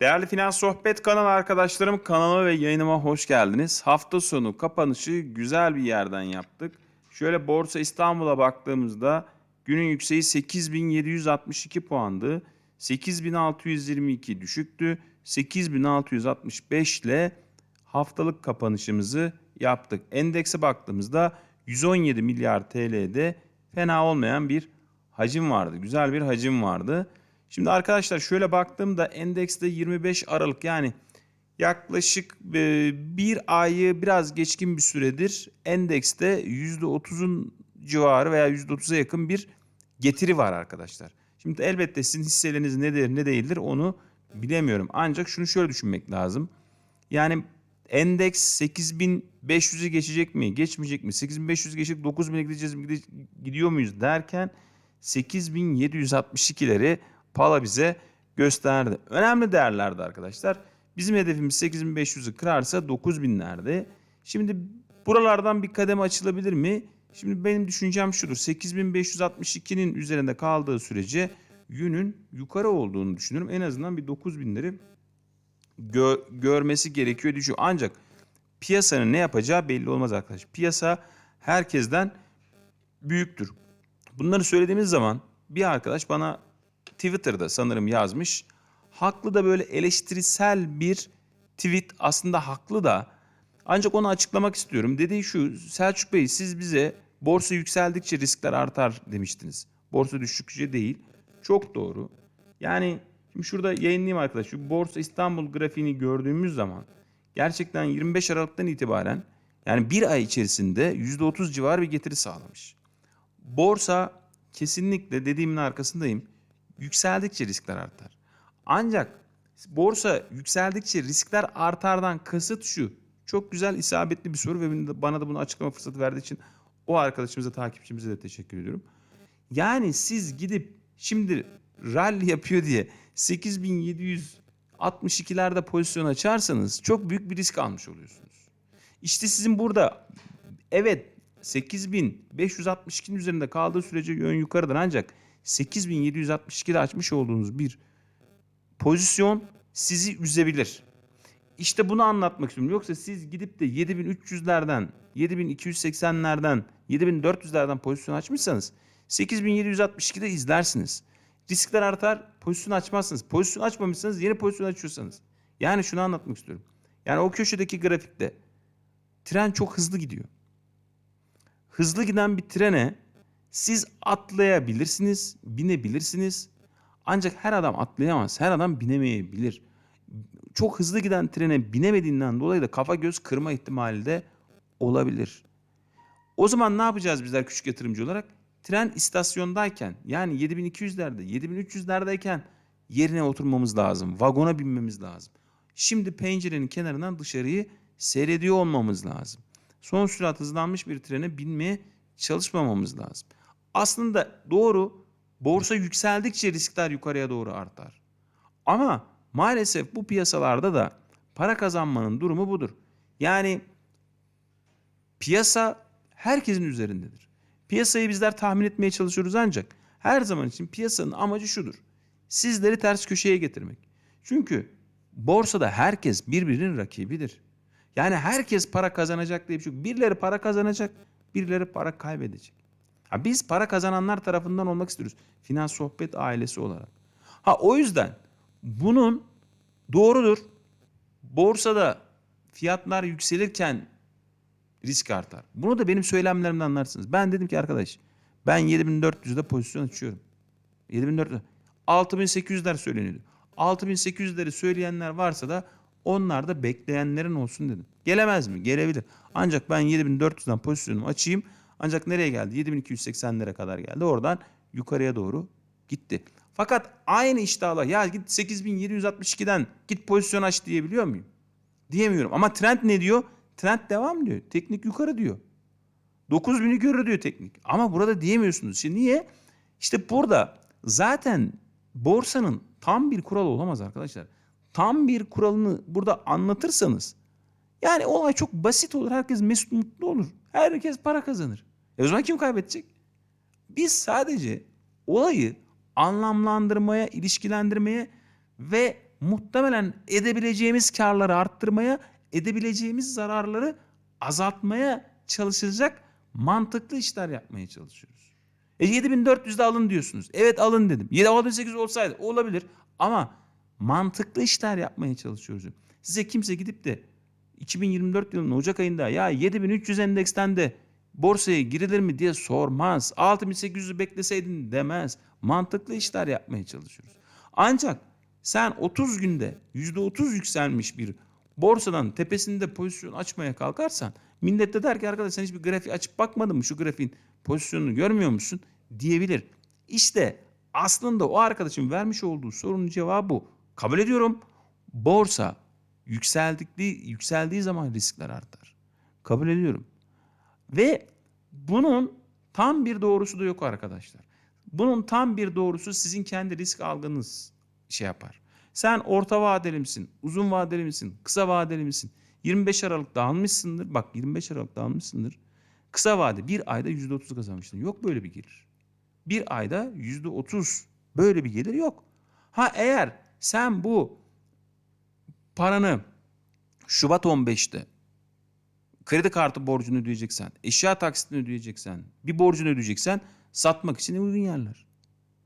Değerli Finans Sohbet kanalı arkadaşlarım kanalıma ve yayınıma hoş geldiniz. Hafta sonu kapanışı güzel bir yerden yaptık. Şöyle Borsa İstanbul'a baktığımızda günün yükseği 8762 puandı. 8622 düşüktü. 8665 ile haftalık kapanışımızı yaptık. Endekse baktığımızda 117 milyar TL'de fena olmayan bir hacim vardı. Güzel bir hacim vardı. Şimdi arkadaşlar şöyle baktığımda endekste 25 Aralık yani yaklaşık e, bir ayı biraz geçkin bir süredir endekste %30'un civarı veya %30'a yakın bir getiri var arkadaşlar. Şimdi elbette sizin hisseleriniz nedir ne değildir onu bilemiyorum. Ancak şunu şöyle düşünmek lazım. Yani endeks 8500'ü geçecek mi, geçmeyecek mi? 8500 geçip 9000'e gideceğiz mi, gidiyor muyuz derken 8762'leri Pala bize gösterdi. Önemli değerlerdi arkadaşlar. Bizim hedefimiz 8500'ü kırarsa 9000'lerde. Şimdi buralardan bir kademe açılabilir mi? Şimdi benim düşüncem şudur. 8562'nin üzerinde kaldığı sürece yönün yukarı olduğunu düşünüyorum. En azından bir 9000'leri gö- görmesi gerekiyor düşüyor. Ancak piyasanın ne yapacağı belli olmaz arkadaş. Piyasa herkesten büyüktür. Bunları söylediğimiz zaman bir arkadaş bana Twitter'da sanırım yazmış. Haklı da böyle eleştirisel bir tweet aslında haklı da ancak onu açıklamak istiyorum. Dediği şu Selçuk Bey siz bize borsa yükseldikçe riskler artar demiştiniz. Borsa düştükçe değil. Çok doğru. Yani şimdi şurada yayınlayayım arkadaş. Şu Borsa İstanbul grafiğini gördüğümüz zaman gerçekten 25 Aralık'tan itibaren yani bir ay içerisinde %30 civarı bir getiri sağlamış. Borsa kesinlikle dediğimin arkasındayım. Yükseldikçe riskler artar. Ancak borsa yükseldikçe riskler artardan kasıt şu. Çok güzel isabetli bir soru ve bana da bunu açıklama fırsatı verdiği için o arkadaşımıza, takipçimize de teşekkür ediyorum. Yani siz gidip şimdi rally yapıyor diye 8762'lerde pozisyon açarsanız çok büyük bir risk almış oluyorsunuz. İşte sizin burada evet 8562'nin üzerinde kaldığı sürece yön yukarıdır ancak 8762'de açmış olduğunuz bir pozisyon sizi üzebilir. İşte bunu anlatmak istiyorum. Yoksa siz gidip de 7300'lerden, 7280'lerden, 7400'lerden pozisyon açmışsanız 8762'de izlersiniz. Riskler artar, pozisyon açmazsınız. Pozisyon açmamışsanız yeni pozisyon açıyorsanız. Yani şunu anlatmak istiyorum. Yani o köşedeki grafikte tren çok hızlı gidiyor. Hızlı giden bir trene siz atlayabilirsiniz, binebilirsiniz. Ancak her adam atlayamaz, her adam binemeyebilir. Çok hızlı giden trene binemediğinden dolayı da kafa göz kırma ihtimali de olabilir. O zaman ne yapacağız bizler küçük yatırımcı olarak? Tren istasyondayken yani 7200'lerde, 7300'lerdeyken yerine oturmamız lazım. Vagona binmemiz lazım. Şimdi pencerenin kenarından dışarıyı seyrediyor olmamız lazım. Son sürat hızlanmış bir trene binmeye çalışmamamız lazım. Aslında doğru borsa yükseldikçe riskler yukarıya doğru artar. Ama maalesef bu piyasalarda da para kazanmanın durumu budur. Yani piyasa herkesin üzerindedir. Piyasayı bizler tahmin etmeye çalışıyoruz ancak her zaman için piyasanın amacı şudur. Sizleri ters köşeye getirmek. Çünkü borsada herkes birbirinin rakibidir. Yani herkes para kazanacak diye bir şey yok. Birileri para kazanacak, birileri para kaybedecek. Ha biz para kazananlar tarafından olmak istiyoruz. Finans sohbet ailesi olarak. Ha o yüzden bunun doğrudur. Borsada fiyatlar yükselirken risk artar. Bunu da benim söylemlerimden anlarsınız. Ben dedim ki arkadaş ben 7400'de pozisyon açıyorum. 7400 6800'ler söyleniyordu. 6800'leri söyleyenler varsa da onlar da bekleyenlerin olsun dedim. Gelemez mi? Gelebilir. Ancak ben 7400'den pozisyonumu açayım. Ancak nereye geldi? 7280'lere kadar geldi. Oradan yukarıya doğru gitti. Fakat aynı iştahla ya git 8762'den git pozisyon aç diyebiliyor muyum? Diyemiyorum. Ama trend ne diyor? Trend devam diyor. Teknik yukarı diyor. 9000'i görür diyor teknik. Ama burada diyemiyorsunuz. Şimdi niye? İşte burada zaten borsanın tam bir kuralı olamaz arkadaşlar. Tam bir kuralını burada anlatırsanız yani olay çok basit olur. Herkes mesut mutlu olur. Herkes para kazanır. E o zaman kim kaybedecek? Biz sadece olayı anlamlandırmaya, ilişkilendirmeye ve muhtemelen edebileceğimiz karları arttırmaya, edebileceğimiz zararları azaltmaya çalışacak mantıklı işler yapmaya çalışıyoruz. E 7400'de alın diyorsunuz. Evet alın dedim. 7800 olsaydı olabilir ama mantıklı işler yapmaya çalışıyoruz. Size kimse gidip de 2024 yılının Ocak ayında ya 7300 endeksten de borsaya girilir mi diye sormaz. 6800'ü bekleseydin demez. Mantıklı işler yapmaya çalışıyoruz. Ancak sen 30 günde %30 yükselmiş bir borsadan tepesinde pozisyon açmaya kalkarsan millet de der ki arkadaş sen hiçbir grafiği açıp bakmadın mı şu grafiğin pozisyonunu görmüyor musun diyebilir. İşte aslında o arkadaşın vermiş olduğu sorunun cevabı bu. Kabul ediyorum. Borsa yükseldikliği, yükseldiği zaman riskler artar. Kabul ediyorum. Ve bunun tam bir doğrusu da yok arkadaşlar. Bunun tam bir doğrusu sizin kendi risk algınız şey yapar. Sen orta vadeli misin, uzun vadeli misin, kısa vadeli misin? 25 Aralık'ta almışsındır. Bak 25 Aralık'ta almışsındır. Kısa vade bir ayda %30 kazanmışsın. Yok böyle bir gelir. Bir ayda %30 böyle bir gelir yok. Ha eğer sen bu paranı Şubat 15'te kredi kartı borcunu ödeyeceksen, eşya taksitini ödeyeceksen, bir borcunu ödeyeceksen satmak için uygun yerler.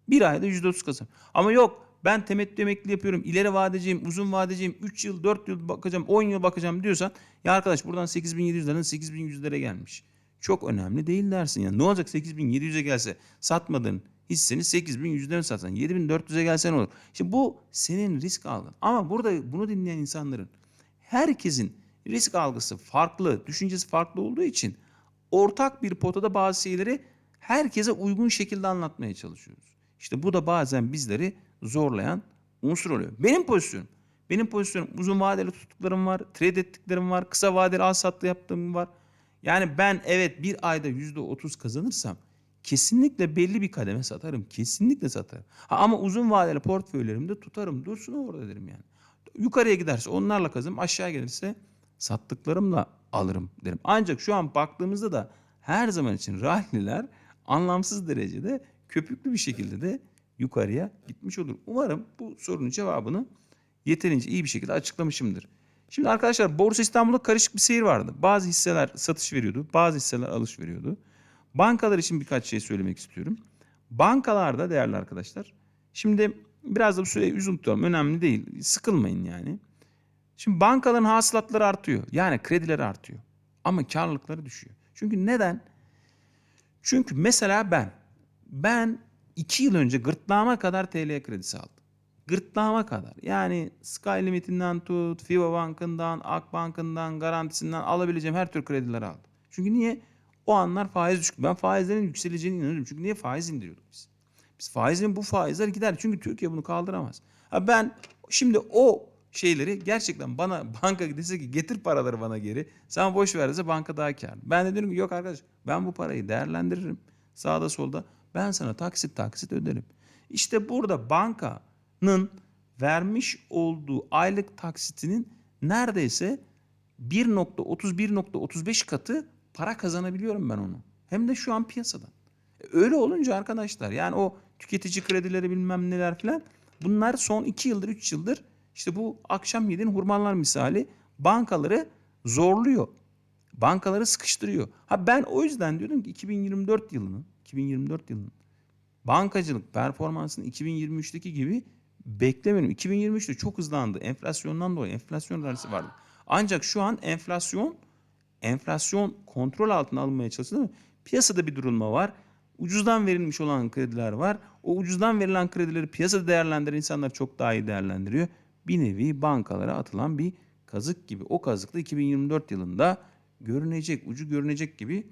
Bir ayda %30 kazan. Ama yok ben temettü emekli yapıyorum, ileri vadeciyim, uzun vadeciyim, 3 yıl, 4 yıl bakacağım, 10 yıl bakacağım diyorsan ya arkadaş buradan 8700'lerden 8100'lere gelmiş. Çok önemli değil dersin. Yani ne olacak 8700'e gelse satmadın hisseni 8100'den satsan 7400'e gelsen olur. Şimdi bu senin risk algın. Ama burada bunu dinleyen insanların herkesin risk algısı farklı, düşüncesi farklı olduğu için ortak bir potada bazı şeyleri herkese uygun şekilde anlatmaya çalışıyoruz. İşte bu da bazen bizleri zorlayan unsur oluyor. Benim pozisyonum. Benim pozisyonum uzun vadeli tuttuklarım var, trade ettiklerim var, kısa vadeli al sattı yaptığım var. Yani ben evet bir ayda yüzde otuz kazanırsam kesinlikle belli bir kademe satarım. Kesinlikle satarım. Ha, ama uzun vadeli portföylerimde tutarım. Dursun orada derim yani. Yukarıya giderse onlarla kazanırım. Aşağı gelirse sattıklarımla alırım derim. Ancak şu an baktığımızda da her zaman için ralliler anlamsız derecede köpüklü bir şekilde de yukarıya gitmiş olur. Umarım bu sorunun cevabını yeterince iyi bir şekilde açıklamışımdır. Şimdi arkadaşlar Borsa İstanbul'da karışık bir seyir vardı. Bazı hisseler satış veriyordu, bazı hisseler alış veriyordu. Bankalar için birkaç şey söylemek istiyorum. Bankalarda değerli arkadaşlar, şimdi biraz da bu süreyi uzun tutalım, önemli değil, sıkılmayın yani. Şimdi bankaların hasılatları artıyor, yani kredileri artıyor ama karlılıkları düşüyor. Çünkü neden? Çünkü mesela ben, ben iki yıl önce gırtlağıma kadar TL kredisi aldım. Gırtlağıma kadar. Yani Sky Limit'inden tut, Fiva Bank'ından, Akbank'ından, garantisinden alabileceğim her tür kredileri aldım. Çünkü niye? O anlar faiz düştü. Ben faizlerin yükseleceğine inanıyorum. Çünkü niye faiz indiriyorduk biz? Biz faizin bu faizler gider. Çünkü Türkiye bunu kaldıramaz. Ha ben şimdi o şeyleri gerçekten bana banka dese ki getir paraları bana geri. Sen boş ver dese banka daha kârlı. Ben de diyorum ki yok arkadaş ben bu parayı değerlendiririm. Sağda solda ben sana taksit taksit öderim. İşte burada bankanın vermiş olduğu aylık taksitinin neredeyse 1.30-1.35 katı para kazanabiliyorum ben onu. Hem de şu an piyasadan. E, Öyle olunca arkadaşlar yani o tüketici kredileri bilmem neler filan bunlar son 2 yıldır 3 yıldır işte bu akşam yediğin hurmalar misali bankaları zorluyor. Bankaları sıkıştırıyor. Ha ben o yüzden diyordum ki 2024 yılının 2024 yılının bankacılık performansını 2023'teki gibi beklemiyorum. 2023'te çok hızlandı. Enflasyondan dolayı enflasyon rallisi vardı. Ancak şu an enflasyon enflasyon kontrol altına alınmaya çalışılıyor. Piyasada bir durulma var. Ucuzdan verilmiş olan krediler var. O ucuzdan verilen kredileri piyasada değerlendiren insanlar çok daha iyi değerlendiriyor. Bir nevi bankalara atılan bir kazık gibi. O kazık da 2024 yılında görünecek, ucu görünecek gibi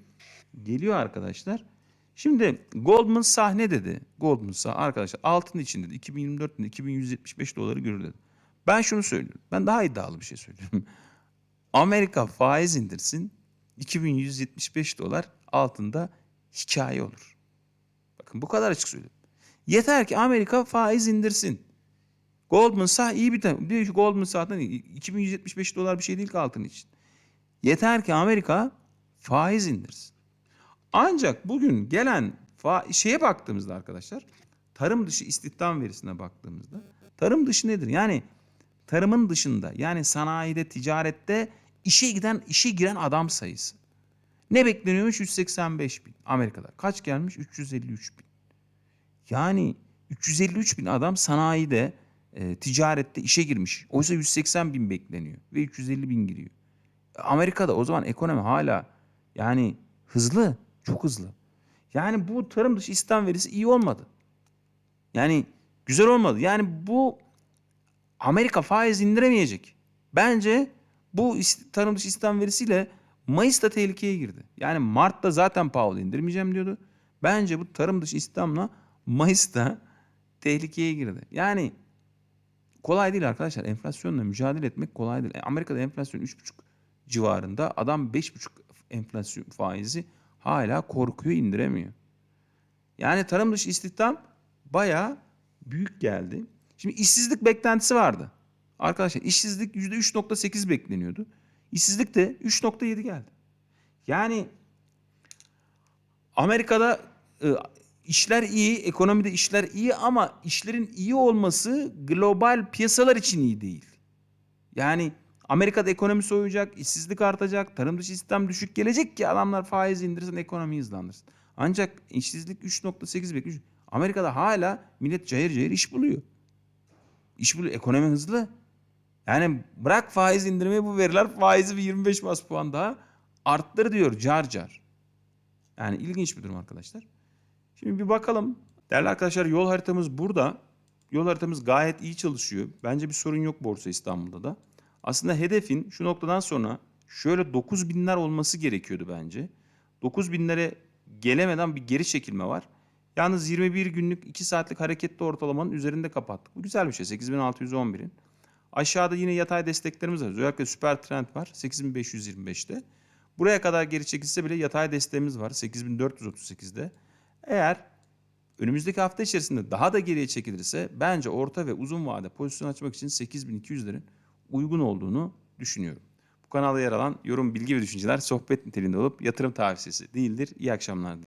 geliyor arkadaşlar. Şimdi Goldman Sachs ne dedi? Goldman Sachs arkadaşlar altın için dedi 2024 yılında 2175 doları görür dedi. Ben şunu söylüyorum. Ben daha iddialı bir şey söylüyorum. Amerika faiz indirsin 2175 dolar altında hikaye olur. Bakın bu kadar açık söylüyorum. Yeter ki Amerika faiz indirsin. Goldman Sachs iyi bir. Diyor ki Goldman Sachs'tan 2175 dolar bir şey değil ki altın için. Yeter ki Amerika faiz indirsin. Ancak bugün gelen şeye baktığımızda arkadaşlar tarım dışı istihdam verisine baktığımızda tarım dışı nedir? Yani tarımın dışında yani sanayide, ticarette işe giden, işe giren adam sayısı. Ne bekleniyormuş? 185 bin Amerika'da. Kaç gelmiş? 353 bin. Yani 353 bin adam sanayide, e, ticarette işe girmiş. Oysa 180 bin bekleniyor ve 350 bin giriyor. Amerika'da o zaman ekonomi hala yani hızlı, çok hızlı. Yani bu tarım dışı istihdam verisi iyi olmadı. Yani güzel olmadı. Yani bu Amerika faiz indiremeyecek. Bence bu tarım dışı istihdam verisiyle Mayıs'ta tehlikeye girdi. Yani Mart'ta zaten Powell indirmeyeceğim diyordu. Bence bu tarım dışı istihdamla Mayıs'ta tehlikeye girdi. Yani kolay değil arkadaşlar. Enflasyonla mücadele etmek kolay değil. E, Amerika'da enflasyon 3,5 civarında. Adam 5,5 enflasyon faizi hala korkuyor indiremiyor. Yani tarım dışı istihdam bayağı büyük geldi. Şimdi işsizlik beklentisi vardı. Arkadaşlar işsizlik %3.8 bekleniyordu. İşsizlik de 3.7 geldi. Yani Amerika'da e, işler iyi, ekonomide işler iyi ama işlerin iyi olması global piyasalar için iyi değil. Yani Amerika'da ekonomi soğuyacak, işsizlik artacak, tarım dışı istihdam düşük gelecek ki adamlar faiz indirsin, ekonomiyi hızlandırsın. Ancak işsizlik 3.8 bekliyor. Amerika'da hala millet cayır cayır iş buluyor. İş buluyor, ekonomi hızlı. Yani bırak faiz indirmeyi bu veriler faizi bir 25 bas puan daha arttır diyor car car. Yani ilginç bir durum arkadaşlar. Şimdi bir bakalım. Değerli arkadaşlar yol haritamız burada. Yol haritamız gayet iyi çalışıyor. Bence bir sorun yok Borsa İstanbul'da da. Aslında hedefin şu noktadan sonra şöyle 9 binler olması gerekiyordu bence. 9 binlere gelemeden bir geri çekilme var. Yalnız 21 günlük 2 saatlik hareketli ortalamanın üzerinde kapattık. Bu güzel bir şey 8611'in. Aşağıda yine yatay desteklerimiz var. Özellikle süper trend var 8525'te. Buraya kadar geri çekilse bile yatay desteğimiz var 8438'de. Eğer önümüzdeki hafta içerisinde daha da geriye çekilirse bence orta ve uzun vade pozisyon açmak için 8200'lerin uygun olduğunu düşünüyorum. Bu kanalda yer alan yorum, bilgi ve düşünceler sohbet niteliğinde olup yatırım tavsiyesi değildir. İyi akşamlar.